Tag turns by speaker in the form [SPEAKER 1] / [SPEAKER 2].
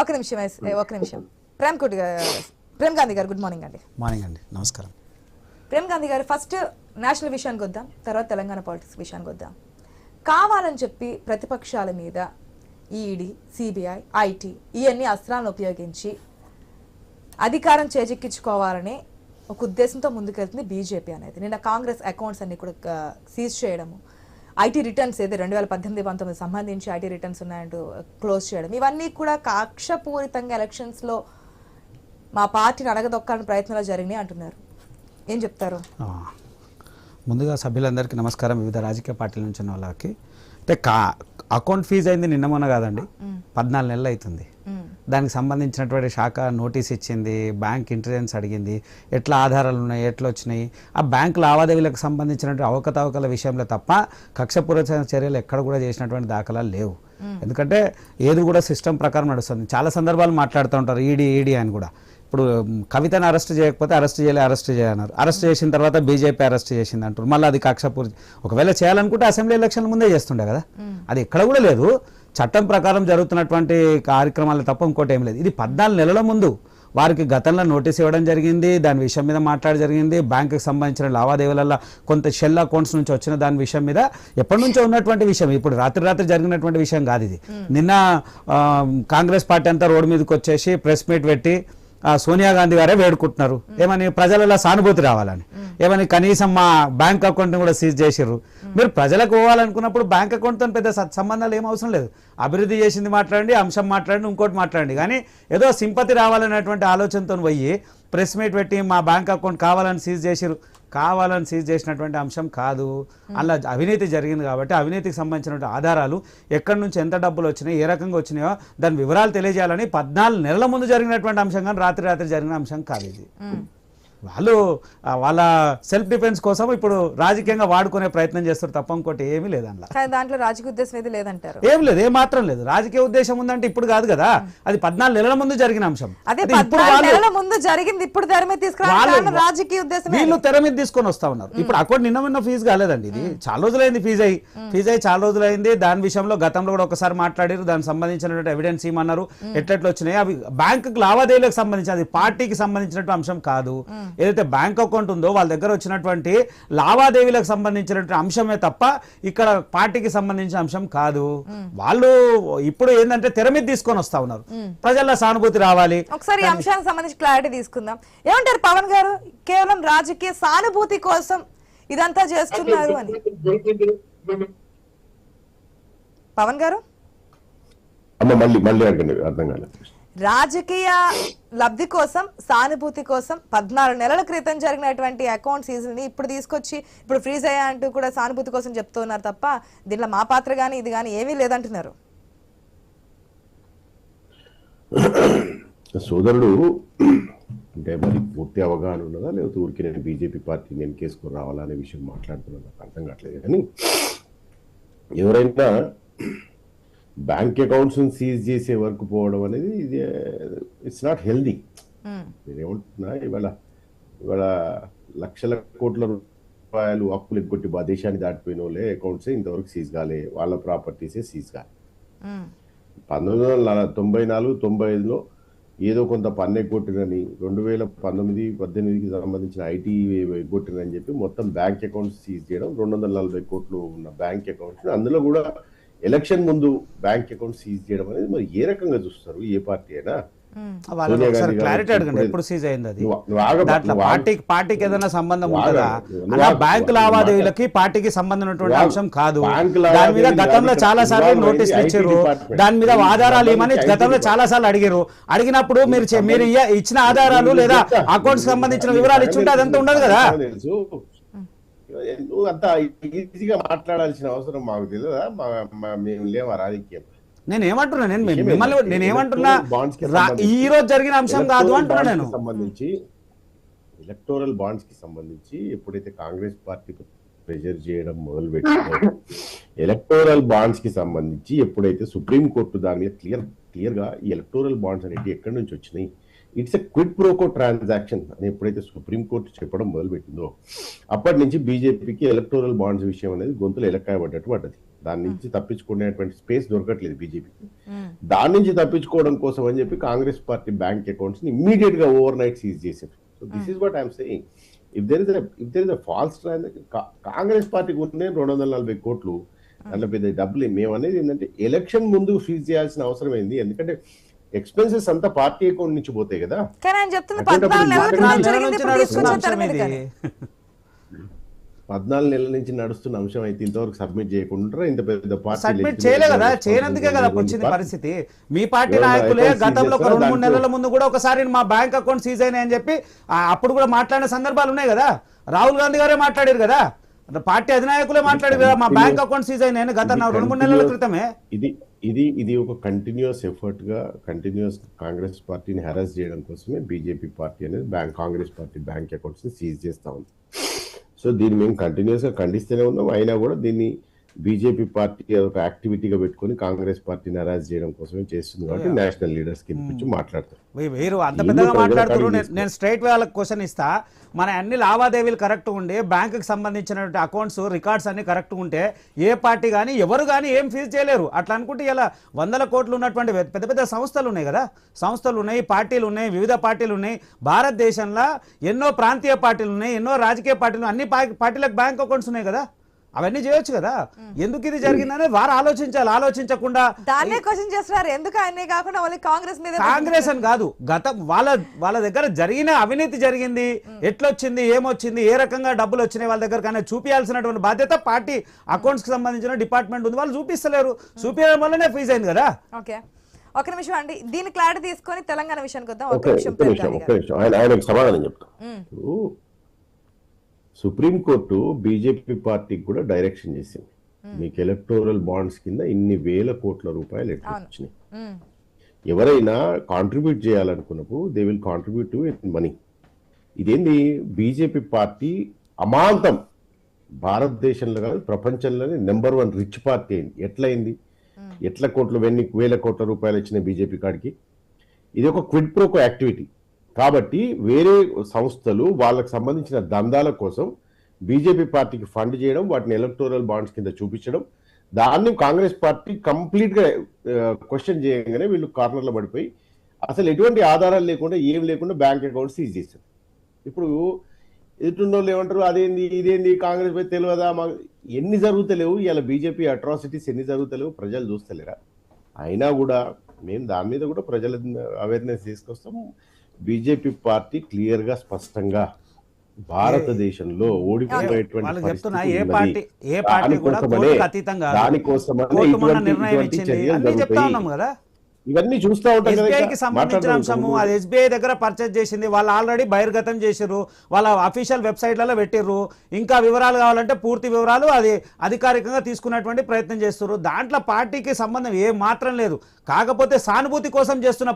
[SPEAKER 1] ఒక నిమిషం ఒక నిమిషం. ప్రేమ్ కోటి ప్రేమ్ గాంధీ గారు గుడ్ మార్నింగ్ అండి.
[SPEAKER 2] మార్నింగ్ అండి నమస్కారం.
[SPEAKER 1] ప్రేమ్ గాంధీ గారు ఫస్ట్ నేషనల్ విషయానికి వద్దాం తర్వాత తెలంగాణ పాలిటిక్స్ విషయానికి వద్దాం. కావాలని చెప్పి ప్రతిపక్షాల మీద ఈడీ సిబిఐ ఐటీ ఇవన్నీ అస్త్రాలను ఉపయోగించి అధికారం చేజెక్కించుకోవాలని ఒక ఉద్దేశంతో ముందుకెళ్తుంది బీజేపీ అనేది. నిన్న కాంగ్రెస్ అకౌంట్స్ అన్ని కూడా సీజ్ చేయడము ఐటీ రిటర్న్స్ ఏదో రెండు వేల పద్దెనిమిది పంతొమ్మిది సంబంధించి ఐటీ రిటర్న్స్ ఉన్నాయంటూ క్లోజ్ చేయడం. ఇవన్నీ కూడా కక్షపూరితంగా ఎలక్షన్స్లో మా పార్టీని అడగదొక్కాలని ప్రయత్నాలు జరిగినాయి అంటున్నారు. ఏం చెప్తారు?
[SPEAKER 2] ముందుగా సభ్యులందరికీ నమస్కారం. వివిధ రాజకీయ పార్టీల నుంచి ఉన్న వాళ్ళకి. అంటే కా అకౌంట్ ఫీజు అయింది నిన్న మొన్న కాదండి. పద్నాలుగు నెలలు అవుతుంది. దానికి సంబంధించినటువంటి శాఖ నోటీస్ ఇచ్చింది బ్యాంక్ ఇంటెలిజెన్స్ అడిగింది ఎట్లా ఆధారాలు ఉన్నాయి ఎట్లా వచ్చినాయి ఆ బ్యాంక్ లావాదేవీలకు సంబంధించినటువంటి అవకతవకల విషయంలో తప్ప కక్షపూరిత చర్యలు ఎక్కడ కూడా చేసినటువంటి దాఖలాలు లేవు. ఎందుకంటే ఏది కూడా సిస్టమ్ ప్రకారం నడుస్తుంది. చాలా సందర్భాలు మాట్లాడుతూ ఉంటారు ఈడీ ఈడీ అని కూడా. ఇప్పుడు కవితను అరెస్ట్ చేయకపోతే అరెస్ట్ చేయలే అరెస్ట్ చేయన్నారు. అరెస్ట్ చేసిన తర్వాత బీజేపీ అరెస్ట్ చేసింది అంటారు. మళ్ళీ అది కక్షపూరి ఒకవేళ చేయాలనుకుంటే అసెంబ్లీ ఎలక్షన్ ముందే చేస్తుండే కదా. అది ఎక్కడ కూడా లేదు. చట్టం ప్రకారం జరుగుతున్నటువంటి కార్యక్రమాలు తప్ప ఇంకోటి ఏం లేదు. ఇది పద్నాలుగు నెలల ముందు వారికి గతంలో నోటీస్ ఇవ్వడం జరిగింది. దాని విషయం మీద మాట్లాడ జరిగింది. బ్యాంకుకి సంబంధించిన లావాదేవీలలో కొంత షెల్ అకౌంట్స్ నుంచి వచ్చిన దాని విషయం మీద ఎప్పటి నుంచో ఉన్నటువంటి విషయం. ఇప్పుడు రాత్రి రాత్రి జరిగినటువంటి విషయం కాదు ఇది. నిన్న కాంగ్రెస్ పార్టీ అంతా రోడ్డు మీదకి వచ్చేసి ప్రెస్ మీట్ పెట్టి సోనియా గాంధీ గారే వేడుకుంటున్నారు. ఏమని ప్రజలలో సానుభూతి రావాలని. ఏమని కనీసం మా బ్యాంక్ అకౌంట్ని కూడా సీజ్ చేసిర్రు. మీరు ప్రజలకు పోవాలనుకున్నప్పుడు బ్యాంక్ అకౌంట్తో పెద్ద సంబంధాలు ఏం అవసరం లేదు. అభివృద్ధి చేసింది మాట్లాడండి అంశం మాట్లాడండి ఇంకోటి మాట్లాడండి. కానీ ఏదో సింపతి రావాలనేటువంటి ఆలోచనతో పోయి ప్రెస్ మీట్ పెట్టి మా బ్యాంక్ అకౌంట్ కావాలని సీజ్ చేసిర్రు. కావాలని సీజ్ చేసినటువంటి అంశం కాదు. అలా అవినీతి జరిగింది కాబట్టి అవినీతికి సంబంధించినటువంటి ఆధారాలు ఎక్కడి నుంచి ఎంత డబ్బులు వచ్చినాయి ఏ రకంగా వచ్చినాయో దాని వివరాలు తెలియజేయాలని పద్నాలుగు నెలల ముందు జరిగినటువంటి అంశం కానీ రాత్రి రాత్రి జరిగిన అంశం కాదు ఇది. వాళ్ళు వాళ్ళ సెల్ఫ్ డిఫెన్స్ కోసం ఇప్పుడు రాజకీయంగా వాడుకునే ప్రయత్నం చేస్తారు తప్ప ఇంకోటి ఏమీ లేదు అందులో.
[SPEAKER 1] దాంట్లో రాజకీయ ఉద్దేశం ఏది లేదంటారు?
[SPEAKER 2] ఏం లేదు ఏ మాత్రం లేదు. రాజకీయ ఉద్దేశం ఉందంటే ఇప్పుడు కాదు కదా. అది పద్నాలుగు నెలల ముందు జరిగిన అంశం.
[SPEAKER 1] నెలల ముందు జరిగింది ఇప్పుడు తెర మీద కారణం రాజకీయ ఉద్దేశం
[SPEAKER 2] వీళ్ళు తెర మీద తీసుకొని వస్తా ఉన్నారు. ఇప్పుడు అకౌంట్ నిన్న నిన్న ఫీజు కాలేదండి ఇది. చాలా రోజులైంది ఫీజు అయ్యి ఫీజు అయ్యి చాలా రోజులైంది. దాని విషయంలో గతంలో కూడా ఒకసారి మాట్లాడారు. దానికి సంబంధించినటువంటి ఎవిడెన్స్ ఇమ్మన్నారు ఎట్లెట్లు వచ్చినాయి? అవి బ్యాంకు లావాదేవీలకు సంబంధించి అది పార్టీకి సంబంధించినటువంటి అంశం కాదు. ఏదైతే బ్యాంక్ అకౌంట్ ఉందో వాళ్ళ దగ్గర వచ్చినటువంటి లావాదేవీలకు సంబంధించినటువంటి అంశమే తప్ప ఇక్కడ పార్టీకి సంబంధించిన అంశం కాదు. వాళ్ళు ఇప్పుడు ఏంటంటే తెర మీద తీసుకొని వస్తా ఉన్నారు. ప్రజల్లో సానుభూతి రావాలి.
[SPEAKER 1] ఒకసారి ఈ అంశానికి సంబంధించి క్లారిటీ తీసుకుందాం. ఏమంటారు పవన్ గారు? కేవలం రాజకీయ సానుభూతి కోసం ఇదంతా చేస్తున్నారు అని. పవన్ గారు?
[SPEAKER 3] అమ్మ మళ్ళీ మళ్ళీ అడగండి అర్థం కాలేదు.
[SPEAKER 1] రాజకీయ లబ్ధి కోసం సానుభూతి కోసం పద్నాలుగు నెలల క్రితం జరిగినటువంటి అకౌంట్ సీజన్ని ఇప్పుడు తీసుకొచ్చి ఇప్పుడు ఫ్రీజ్ అయ్యా అంటూ కూడా సానుభూతి కోసం చెప్తున్నారు తప్ప దీంట్లో మా పాత్ర కానీ ఇది కానీ ఏమీ లేదంటున్నారు.
[SPEAKER 3] సోదరుడు అంటే మరి పూర్తి అవగాహన ఉన్నదా? లేకపోతే ఊరికి నేను బీజేపీ పార్టీ నేను కేసుకొని రావాలా అనే విషయం మాట్లాడుతున్నాను నాకు అర్థం కావట్లేదు. కానీ ఎవరైనా బ్యాంక్ అకౌంట్స్ సీజ్ చేసే వరకు పోవడం అనేది ఇది ఇట్స్ నాట్ హెల్దీ నేనేమంటున్నా ఇవాళ ఇవాళ లక్షల కోట్ల రూపాయలు అప్పులు ఎగ్గొట్టి బా దేశాన్ని దాటిపోయిన వాళ్ళే అకౌంట్సే ఇంతవరకు సీజ్ కాలే వాళ్ళ ప్రాపర్టీసే సీజ్ కాలే.
[SPEAKER 1] ఉమ్,
[SPEAKER 3] పంతొమ్మిది వందల తొంభై నాలుగు తొంభై ఐదులో ఏదో కొంత పన్ను ఎగ్గొట్టినని రెండు వేల పంతొమ్మిది పద్దెనిమిదికి సంబంధించిన ఐటీ ఎగ్గొట్టినని చెప్పి మొత్తం బ్యాంక్ అకౌంట్స్ సీజ్ చేయడం రెండు వందల నలభై కోట్లు ఉన్న బ్యాంక్ అకౌంట్స్. అందులో కూడా ఎలక్షన్ ముందు బ్యాంక్ అకౌంట్ సీజ్ చేయడం అనేది మరి ఏ రకంగా చూస్తారు? ఏ పార్టీ అయినా?
[SPEAKER 2] క్లారిటీ అడగండి ఎప్పుడు సీజ్ అయింది అది? దాంట్లో పార్టీకి పార్టీకి ఏదైనా సంబంధం ఉంటుందా? అలా బ్యాంక్ లావాదేవీలకి పార్టీకి అంశం కాదు. దాని మీద గతంలో చాలా సార్లు నోటీసులు ఇచ్చారు. దాని మీద. ఆధారాలు గతంలో. చాలా సార్లు అడిగారు. అడిగినప్పుడు మీరు మీరు ఇచ్చిన ఆధారాలు లేదా అకౌంట్స్ సంబంధించిన వివరాలు ఇచ్చి ఉంటే అదంతా ఉండదు కదా?
[SPEAKER 3] నువ్వు అంత ఈజీగా మాట్లాడాల్సిన అవసరం మాకు తెలియదా మేము లేవా రాజకీయం?
[SPEAKER 2] నేను ఏమంటున్నా నేను మిమ్మల్ని నేను ఏమంటున్నా ఈ రోజు జరిగిన అంశం కాదు అంటున్నా నేను.
[SPEAKER 3] సంబంధించి ఎలక్టోరల్ బాండ్స్కి సంబంధించి ఎప్పుడైతే కాంగ్రెస్ పార్టీ ప్రెజర్ చేయడం మొదలు పెట్టిందో ఎలక్టోరల్ బాండ్స్కి సంబంధించి ఎప్పుడైతే సుప్రీం కోర్టు దాని మీద క్లియర్ క్లియర్గా ఈ ఎలక్టోరల్ బాండ్స్ అనేవి ఎక్కడి నుంచి వచ్చినాయి? It's a quid pro quo transaction అని ఎప్పుడైతే సుప్రీం కోర్టు చెప్పడం మొదలు పెట్టిందో అప్పటి నుంచి బీజేపీకి ఎలక్టోరల్ బాండ్స్ విషయం అనేది గొంతులు ఎలక్కాయబడ్డట్టు పడ్డది. దాని నుంచి తప్పించుకునేటువంటి స్పేస్ దొరకట్లేదు బీజేపీకి
[SPEAKER 1] మ్మ్.
[SPEAKER 3] దాని నుంచి తప్పించుకోవడం కోసం అని చెప్పి కాంగ్రెస్ పార్టీ బ్యాంక్ అకౌంట్స్ని ఇమ్మీడియట్గా ఓవర్ నైట్ సీజ్ చేశారు so this is what I'm saying if there is if there is a false Congress పార్టీకి ఉండే రెండు వందల నలభై కోట్లు దాంట్లో పెద్ద డబ్బులు మేము అనేది ఏంటంటే ఎలక్షన్ ముందు ఫీజ్ చేయాల్సిన అవసరం ఏంది? ఎందుకంటే ఎక్స్పెన్సెస్ అంతా పార్టీ అకౌంట్ నుంచి పోతాయి కదా.
[SPEAKER 1] కానీ ఆయన చెప్తుంది
[SPEAKER 3] అటువంటప్పుడు
[SPEAKER 1] పద్నాలుగు నెలల
[SPEAKER 2] నుంచి
[SPEAKER 1] ఇప్పుడు
[SPEAKER 2] నడుస్తున్న అంశం
[SPEAKER 1] మీద
[SPEAKER 2] ఇది.
[SPEAKER 1] కానీ.
[SPEAKER 3] పద్నాలుగు నెలల నుంచి నడుస్తున్న అంశం అయితే ఇంతవరకు సబ్మిట్ చేయకుండా ఇంత పెద్ద పార్టీ
[SPEAKER 2] సబ్మిట్ చేయలే కదా చేయనందుకే కదా వచ్చింది పరిస్థితి. మీ పార్టీ నాయకులే గతంలో ఒక రెండు మూడు నెలల ముందు కూడా ఒకసారి మా బ్యాంక్ అకౌంట్ సీజ్ అయినాయి అని చెప్పి అప్పుడు కూడా మాట్లాడిన సందర్భాలు ఉన్నాయి కదా. రాహుల్ గాంధీ గారే మాట్లాడారు కదా. పార్టీ అధినాయకులే మాట్లాడారు కదా మా బ్యాంక్ అకౌంట్ సీజ్ అయినాయని గత రెండు మూడు నెలల క్రితమే.
[SPEAKER 3] ఇది ఇది ఇది ఒక కంటిన్యూస్ ఎఫర్ట్గా కంటిన్యూస్ కాంగ్రెస్ పార్టీని హెరాస్ చేయడం కోసమే బీజేపీ పార్టీ అనేది bank Congress party bank accounts seize చేస్తా ఉంది. సో దీన్ని మేము కంటిన్యూస్గా ఖండిస్తూనే ఉన్నాం అయినా కూడా దీన్ని బీజేపీ పార్టీ ఒక యాక్టివిటీగా పెట్టుకొని కాంగ్రెస్ పార్టీని హెరాస్ చేయడం కోసమే చేస్తుంది కాబట్టి నేషనల్ లీడర్స్కి మాట్లాడతారు.
[SPEAKER 2] వీరు అంత పెద్దగా మాట్లాడుతున్నారు? నేను- స్ట్రైట్ వాళ్ళకి క్వశ్చన్ ఇస్తా. మన అన్ని లావాదేవీలు కరెక్ట్ ఉండి బ్యాంకుకి సంబంధించినటువంటి అకౌంట్స్ రికార్డ్స్ అన్ని కరెక్ట్ ఉంటే ఏ పార్టీ కానీ ఎవరు కానీ ఏం ఫీజు చేయలేరు. అట్లా అనుకుంటే ఇలా వందల కోట్లు ఉన్నటువంటి పెద్ద పెద్ద సంస్థలు ఉన్నాయి కదా? సంస్థలు ఉన్నాయి పార్టీలు ఉన్నాయి వివిధ పార్టీలు ఉన్నాయి. భారతదేశంలో ఎన్నో ప్రాంతీయ పార్టీలు ఉన్నాయి ఎన్నో రాజకీయ పార్టీలు అన్ని పార్టీలకు బ్యాంక్ అకౌంట్స్ ఉన్నాయి కదా? అవన్నీ చేయొచ్చు కదా. ఎందుకు ఇది జరిగిందనేది వారు ఆలోచించాలి. ఆలోచించకుండా
[SPEAKER 1] దాన్నే క్వశ్చన్ చేస్తున్నారు. ఎందుకు ఆయనే కాకుండా వాళ్ళకి కాంగ్రెస్ మీద
[SPEAKER 2] కాంగ్రెస్ అని కాదు. గత వాళ్ళ వాళ్ళ దగ్గర జరిగిన అవినీతి జరిగింది. ఎట్లొచ్చింది ఏమొచ్చింది ఏ రకంగా డబ్బులు వచ్చినాయి వాళ్ళ దగ్గర కానీ చూపించాల్సినటువంటి బాధ్యత పార్టీ అకౌంట్స్కి సంబంధించిన డిపార్ట్మెంట్ ఉంది. వాళ్ళు చూపిస్తలేరు. చూపించడం వల్లనే ఫీజు అయింది కదా.
[SPEAKER 1] ఓకే. ఒక నిమిషం అండి. దీని క్లారిటీ తీసుకొని తెలంగాణ విషయానికి వద్దాం. ఒక
[SPEAKER 3] ఒక్క
[SPEAKER 1] నిమిషం
[SPEAKER 3] ఆయన ఆయనకు సమాధానం చెప్తాం. సుప్రీంకోర్టు బీజేపీ పార్టీకి కూడా డైరెక్షన్ చేసింది. మీకు ఎలక్టోరల్ బాండ్స్ కింద ఇన్ని వేల కోట్ల రూపాయలు. వచ్చినాయి. ఎవరైనా కాంట్రిబ్యూట్ చేయాలనుకున్నప్పుడు they will contribute to money ఇదేంది? బీజేపీ పార్టీ అమాంతం. భారతదేశంలో కాదు ప్రపంచంలోనే నెంబర్ వన్ రిచ్ పార్టీ అయింది. ఎట్లయింది? ఎట్ల కోట్లు వెన్ని వేల కోట్ల రూపాయలు వచ్చిన బీజేపీ కాడికి? ఇది ఒక క్విడ్ ప్రోకో యాక్టివిటీ కాబట్టి వేరే సంస్థలు వాళ్ళకి సంబంధించిన దందాల కోసం బీజేపీ పార్టీకి ఫండ్ చేయడం వాటిని ఎలక్టోరల్ బాండ్స్ కింద చూపించడం దాన్ని కాంగ్రెస్ పార్టీ కంప్లీట్గా క్వశ్చన్ చేయగానే వీళ్ళు కార్నర్లో పడిపోయి అసలు ఎటువంటి ఆధారాలు లేకుండా ఏం లేకుండా బ్యాంక్ అకౌంట్ సీజ్ చేశారు. ఇప్పుడు ఎదుటిన్నోళ్ళు ఏమంటారు అదేంది ఇదేంది కాంగ్రెస్ పై తెలియదా మా ఎన్ని జరుగుతలేవు ఇలా బీజేపీ అట్రాసిటీస్ ఎన్ని జరుగుతలేవు ప్రజలు చూస్తలేరా? అయినా కూడా మేము దాని మీద కూడా ప్రజల అవేర్నెస్ తీసుకొస్తాం. బీజేపీ పార్టీ క్లియర్గా స్పష్టంగా భారతదేశంలో
[SPEAKER 2] కదా.
[SPEAKER 3] ఇవన్నీ చూస్తా ఉంటాం
[SPEAKER 2] అది ఎస్బీఐ దగ్గర పర్చేజ్ చేసింది. వాళ్ళు ఆల్రెడీ బహిర్గతం చేసిర్రు. వాళ్ళ అఫీషియల్ వెబ్సైట్లలో పెట్టిర్రు. ఇంకా వివరాలు కావాలంటే పూర్తి వివరాలు అది అధికారికంగా తీసుకున్నటువంటి ప్రయత్నం చేస్తున్నారు దాంట్లో పార్టీకి సంబంధం ఏ మాత్రం లేదు. కాకపోతే సానుభూతి కోసం చేస్తున్న